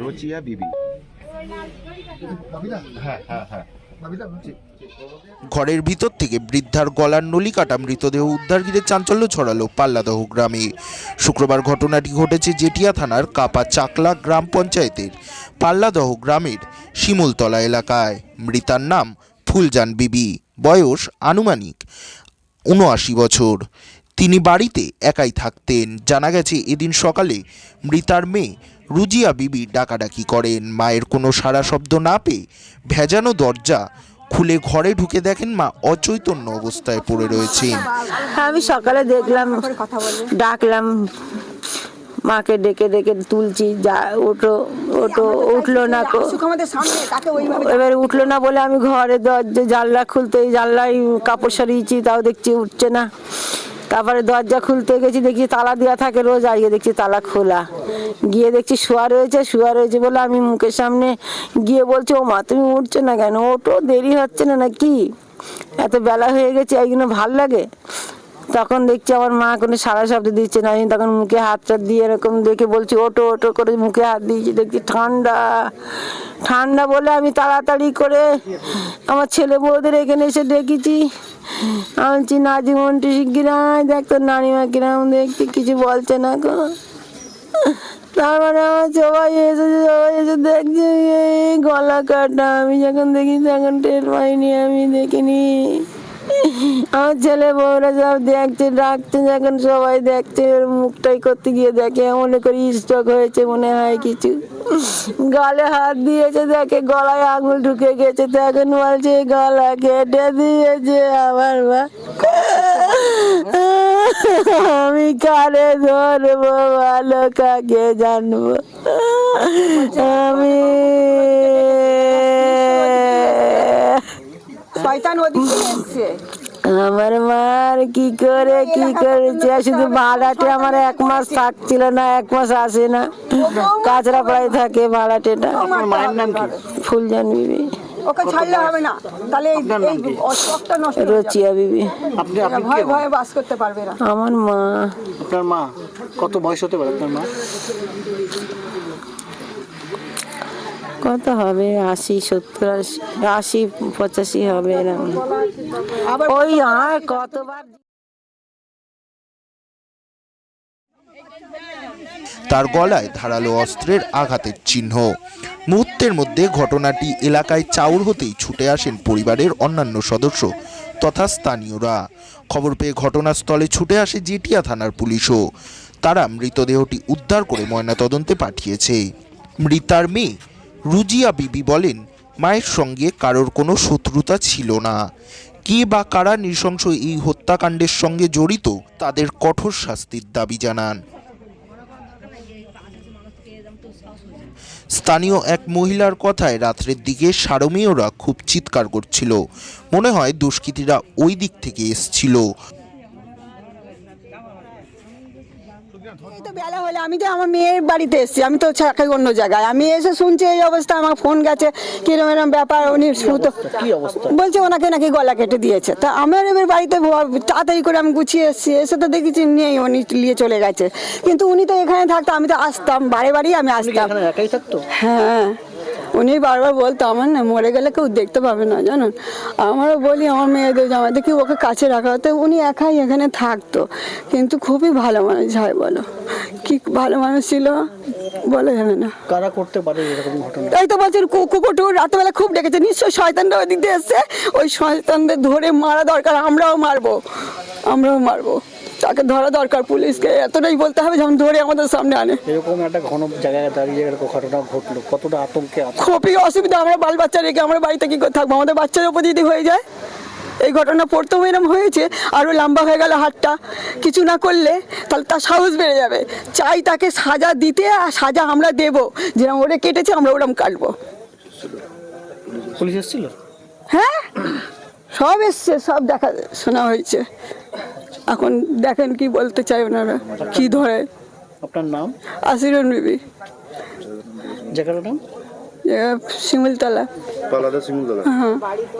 রুজিয়া বিবি। ঘরের ভিতর থেকে বৃদ্ধার গলার নলি কাটা মৃতদেহ উদ্ধার ঘিরে চাঞ্চল্য ছড়ালো পাল্লাদহ গ্রামে। শুক্রবার ঘটনাটি ঘটেছে জেটিয়া থানার কাপা চাকলা গ্রাম পঞ্চায়েতের পাল্লাদহ গ্রামের শিমুলতলা এলাকায়। মৃতার নাম ফুলজান বিবি। বয়স আনুমানিক উনআশি বছর। তিনি বাড়িতে একাই থাকতেন। জানা গেছে, এদিন সকালে মৃতার মেয়ে রুজিয়া বিবি ডাকাডাকি করেন। মায়ের কোনো সারা শব্দ না পেয়ে ভেজানো দরজা খুলে ঘরে ঢুকে দেখেন মা অচৈতন্য অবস্থায় পড়ে রয়েছেন। আমি সকালে দেখলাম, ডাকলাম, মাকে ডেকে ডেকে তুলছি, যা ওঠো ওঠো, উঠল না এবার উঠল না বলে আমি ঘরে দরজা, জানলা খুলতে, জানলায় কাপড় সারিয়েছি, তাও দেখছি উঠছে না। তারপরে দরজা খুলতে গেছি, দেখছি তালা দেওয়া থাকে, রোজ আগে দেখছি তালা খোলা। গিয়ে দেখছি শোয়া রয়েছে শোয়া রয়েছে বলে আমি মুখের সামনে গিয়ে বলছি, ও মা, তুমি উঠছো না কেন? ওটো দেরি হচ্ছে না নাকি? এত বেলা হয়ে গেছে এইগুলো ভালো লাগে? তখন দেখছি আমার মা কোনো সারা শব্দ দিচ্ছে না। আমি তখন মুখে হাত হাতটা দিয়ে এরকম দেখে বলছি ওটো ওটো করে মুখে হাত দিয়েছি। দেখছি ঠান্ডা। ঠান্ডা বলে আমি তাড়াতাড়ি করে আমার ছেলে বউদের এখানে এসে ডেকেছি। আমি বলছি নাজিমন্টি শিগগিরাই দেখ তোর নানিমা দেখছি কিছু বলছে না গো। তারপরে আমার সবাই এসেছে, সবাই এসে দেখছে গলা কাটা। আমি যখন দেখি, তখন টের পাইনি, আমি দেখিনি। আমার ছেলে বউরা সব দেখছে, ডাকছে যখন সবাই দেখছে ওর মুখটাই করতে গিয়ে দেখে, মনে করি স্ট্রোক হয়েছে মনে হয় কিছু। গালে হাত দিয়েছে, দেখে গলায় আঙুল ঢুকে গেছে তখন বলছে গলা কেটে দিয়েছে আমার মা। আমি কারে ধরবো, ভালো কাকে জানব? আমি শয়তান ওদিকে এসছে। আমার মার কি করে কি করেছে শুধু ভাড়াটে আমার এক মাস থাকছিল না এক মাস আসে না। কাঁচরা পাড়ায় থাকে ভাড়াটেটা মায়ের নাম কি? ফুলজান বিবি। ওকে ছাড়লে হবে না। তাহলে এই এই অশোকটা নষ্ট রচিয়া বিবি। আপনি আপনি কে ভয়ে বাস করতে পারবে না। আমার মা। আপনার মা? কত বয়স হতে পারে আপনার মা? কত হবে? আশি সত্তর আশি পঁচাশি হবে এরকম। ওই আর কতবার তার গলায় ধারালো অস্ত্রের আঘাতের চিহ্ন। মুহূর্তের মধ্যে ঘটনাটি এলাকায় চাউর হতেই ছুটে আসেন পরিবারের অন্যান্য সদস্য তথা স্থানীয়রা। খবর পেয়ে ঘটনাস্থলে ছুটে আসে জিটিয়া থানার পুলিশও। তারা মৃতদেহটি উদ্ধার করে ময়নাতদন্তে পাঠিয়েছে। মৃতার মেয়ে রুজিয়া বিবি বলেন, মায়ের সঙ্গে কারোর কোনো শত্রুতা ছিল না। কে বা কারা নৃশংস এই হত্যাকাণ্ডের সঙ্গে জড়িত, তাদের কঠোর শাস্তির দাবি জানান। স্থানীয় এক মহিলার কথায় রাত্রের দিকে সারমেয়রা খুব চিৎকার করছিল। মনে হয় দুষ্কৃতীরা ওই দিক থেকে এসছিল। এই তো বেলা হলে আমি তো আমার মেয়ের বাড়িতে এসেছি আমি তো চাকাই অন্য জায়গায়। আমি এসে শুনছি এই অবস্থা আমার ফোন গেছে কিরম এরম ব্যাপার উনি শুনতো। বলছে ওনাকে নাকি গলা কেটে দিয়েছে। তা আমার এবার বাড়িতে তাড়াতাড়ি করে আমি গুছিয়ে এসেছি এসে তো দেখেছি নেই উনি নিয়ে চলে গেছে। কিন্তু উনি তো এখানে থাকতো আমি তো আসতাম বারে বারেই আমি আসতাম। একাই থাকতো? হ্যাঁ। উনি বারবার বলতো আমার না মরে গেলে কেউ দেখতে পাবে না জানো? আমারও বলি আমার মেয়েদের জামা দেখি ওকে কাছে রাখা হতো উনি একাই এখানে থাকতো। কিন্তু খুবই ভালো মানুষ হয় বলো। কি ভালো মানুষ ছিল বলা যাবে না। কারা করতে পারে এরকম ঘটনা? তাই তো বলছেন কুকুরটু রাত্রেবেলা খুব ডেকেছে। নিশ্চয়ই শয়তানরা ওই দিক দিয়ে এসছে। ওই শয়তানদের ধরে মারা দরকার আমরাও মারবো। আমরাও মারবো। তাকে ধরা দরকার পুলিশকে। এতটাই বলতে হবে যেমন ধরে আমাদের সামনে আনে। এরকম একটা ঘন জায়গায় দাঁড়িয়ে এরকম ঘটনা ঘটলো। কতটা আতঙ্কে খুবই অসুবিধা। আমরা বাল বাচ্চা রেখে আমরা বাড়িতে কি করে থাকব? আমাদের বাচ্চার উপর যদি হয়ে যায় এই ঘটনা পড়তেও এরকম হয়েছে আরও লম্বা হয়ে গেল হাতটা। কিছু না করলে তাহলে তার সাহস বেড়ে যাবে। চাই তাকে সাজা দিতে আর সাজা আমরা দেবো। যেরকম ওরে কেটেছে আমরা ওরকম কাটবো। পুলিশ এসেছিল? হ্যাঁ? সব এসছে সব দেখা শোনা হয়েছে। এখন দেখেন কি বলতে চাই ওনারা কি ধরে। আপনার নাম? আসিরন বিবি। জায়গাটার নাম? এ, শিমুলতলা।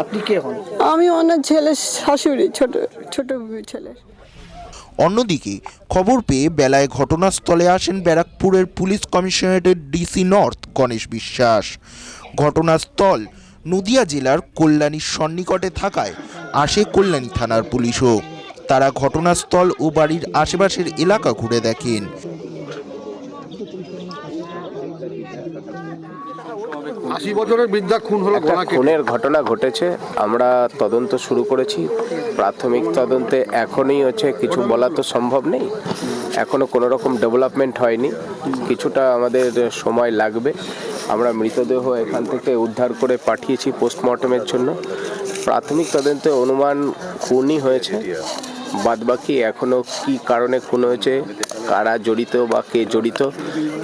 আপনি কে হন? আমি ওনার শাশুড়ি ছোট ছোট ছেলে। অন্যদিকে খবর পেয়ে বেলায় ঘটনাস্থলে আসেন ব্যারাকপুরের পুলিশ কমিশনারেটের ডিসি নর্থ গণেশ বিশ্বাস। ঘটনাস্থল নদিয়া জেলার কল্যাণীর সন্নিকটে থাকায় আসে কল্যাণী থানার পুলিশও। তারা ঘটনাস্থল ও বাড়ির আশেপাশের এলাকা ঘুরে দেখেন। আশি বছরের বৃদ্ধা খুন হলো একটা খুনের ঘটনা ঘটেছে আমরা তদন্ত শুরু করেছি প্রাথমিক তদন্তে এখনই হচ্ছে কিছু বলা তো সম্ভব নেই এখনও কোনো রকম ডেভেলপমেন্ট হয়নি কিছুটা আমাদের সময় লাগবে। আমরা মৃতদেহ এখান থেকে উদ্ধার করে পাঠিয়েছি পোস্টমর্টমের জন্য। প্রাথমিক তদন্তে অনুমান খুনই হয়েছে। বাদবাকি এখনও কি কারণে খুন হয়েছে কারা জড়িত বা কে জড়িত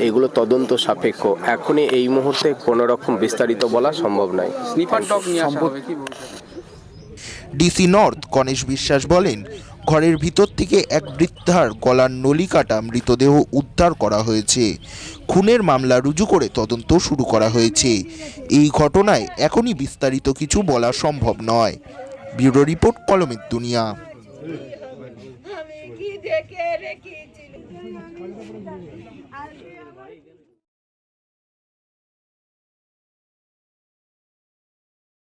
এগুলো তদন্ত সাপেক্ষ। এখনই এই মুহূর্তে কোনো রকম বিস্তারিত বলা সম্ভব নয় ডিসি নর্থ গণেশ বিশ্বাস বলেন ঘরের ভিতর থেকে এক বৃদ্ধার গলার নলি কাটা মৃতদেহ উদ্ধার করা হয়েছে। খুনের মামলা রুজু করে তদন্ত শুরু করা হয়েছে। এই ঘটনায় এখনই বিস্তারিত কিছু বলা সম্ভব নয়। ব্যুরো রিপোর্ট, কলমের দুনিয়া। দেখে রেখেছিলাম